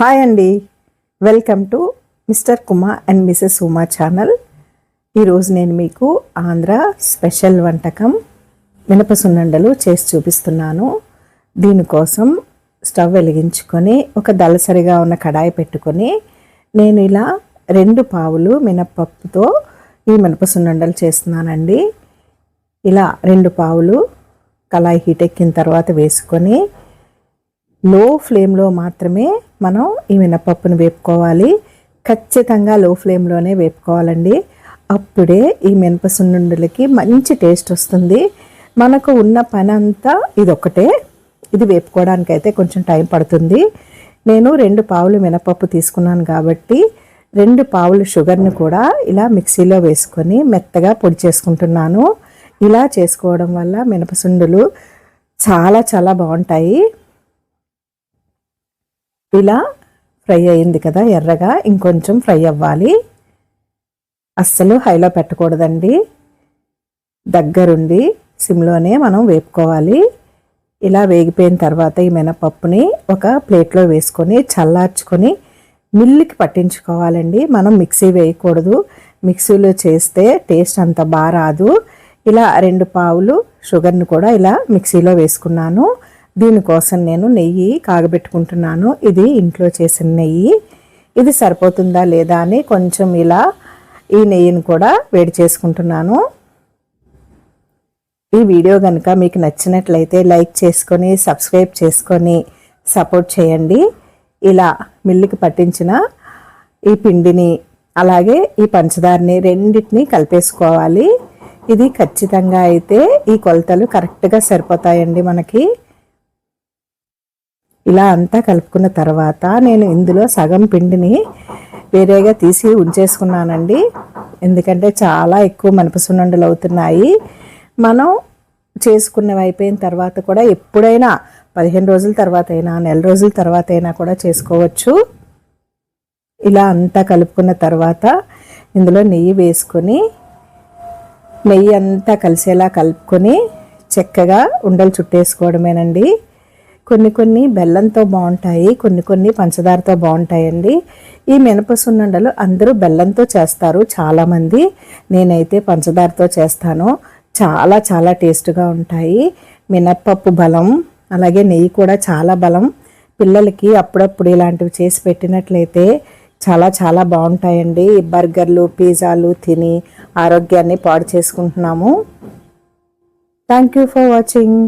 Hi అండి. Welcome to Mister Kuma and Mrs Uma channel ఈరోజు నేను మీకు ఆంధ్ర స్పెషల్ వంటకం మినప సున్నండలు చేసి చూపిస్తున్నాను. దీనికోసం స్టవ్ వెలిగించుకొని ఒక దళసరిగా ఉన్న కడాయి పెట్టుకొని నేను ఇలా రెండు పావులు మినపప్పుతో ఈ మినప సున్నండలు చేస్తున్నానండి. ఇలా రెండు పావులు కళాయి హీట్ ఎక్కిన తర్వాత వేసుకొని లో ఫ్లేమ్లో మాత్రమే మనం ఈ మినపప్పును వేపుకోవాలి. ఖచ్చితంగా లో ఫ్లేమ్లోనే వేపుకోవాలండి. అప్పుడే ఈ మినప సున్నుండలకి మంచి టేస్ట్ వస్తుంది. మనకు ఉన్న పని అంతా ఇదొకటే ఇది వేపుకోవడానికి అయితే కొంచెం టైం పడుతుంది. నేను రెండు పావులు మినపప్పు తీసుకున్నాను కాబట్టి రెండు పావులు షుగర్ని కూడా ఇలా మిక్సీలో వేసుకొని మెత్తగా పొడి చేసుకుంటున్నాను. ఇలా చేసుకోవడం వల్ల మినపసుండులు చాలా చాలా బాగుంటాయి. ఇలా ఫ్రై అయింది కదా ఎర్రగా ఇంకొంచెం ఫ్రై అవ్వాలి. అస్సలు హైలో పెట్టకూడదండి. దగ్గరుండి సిమ్లోనే మనం వేపుకోవాలి. ఇలా వేగిపోయిన తర్వాత ఈ మినపప్పుని ఒక ప్లేట్లో వేసుకొని చల్లార్చుకొని మిల్లుకి పట్టించుకోవాలండి. మనం మిక్సీ వేయకూడదు. మిక్సీలో చేస్తే టేస్ట్ అంత బాగా రాదు. ఇలా రెండు పావులు షుగర్ని కూడా ఇలా మిక్సీలో వేసుకున్నాను. దీనికోసం నేను నెయ్యి కాగబెట్టుకుంటున్నాను. ఇది ఇంట్లో చేసిన నెయ్యి. ఇది సరిపోతుందా లేదా అని కొంచెం ఇలా ఈ నెయ్యిని కూడా వేడి చేసుకుంటున్నాను. ఈ వీడియో కనుక మీకు నచ్చినట్లయితే లైక్ చేసుకొని సబ్స్క్రైబ్ చేసుకొని సపోర్ట్ చేయండి. ఇలా మిల్లుకి పట్టించిన ఈ పిండిని అలాగే ఈ పంచదారని రెండింటిని కలిపేసుకోవాలి. ఇది ఖచ్చితంగా అయితే ఈ కొలతలు కరెక్ట్గా సరిపోతాయండి మనకి. ఇలా అంతా కలుపుకున్న తర్వాత నేను ఇందులో సగం పిండిని వేరేగా తీసి ఉంచేసుకున్నానండి. ఎందుకంటే చాలా ఎక్కువ మినపసున్నుండలు అవుతున్నాయి. మనం చేసుకున్నవి అయిపోయిన తర్వాత కూడా ఎప్పుడైనా పదిహేను రోజుల తర్వాత అయినా నెల రోజుల తర్వాత అయినా కూడా చేసుకోవచ్చు. ఇలా అంతా కలుపుకున్న తర్వాత ఇందులో నెయ్యి వేసుకొని నెయ్యి అంతా కలిసేలా కలుపుకొని చక్కగా ఉండలు చుట్టేసుకోవడమేనండి. కొన్ని కొన్ని బెల్లంతో బాగుంటాయి కొన్ని కొన్ని పంచదారతో బాగుంటాయండి. ఈ మినప సున్నుండలు అందరూ బెల్లంతో చేస్తారు చాలామంది. నేనైతే పంచదారతో చేస్తాను. చాలా చాలా టేస్ట్గా ఉంటాయి. మినప్పప్పు బలం అలాగే నెయ్యి కూడా చాలా బలం. పిల్లలకి అప్పుడప్పుడు ఇలాంటివి చేసి పెట్టినట్లయితే చాలా చాలా బాగుంటాయండి. బర్గర్లు పిజ్జాలు తిని ఆరోగ్యాన్ని పాడు చేసుకుంటున్నాము. Thank you for watching.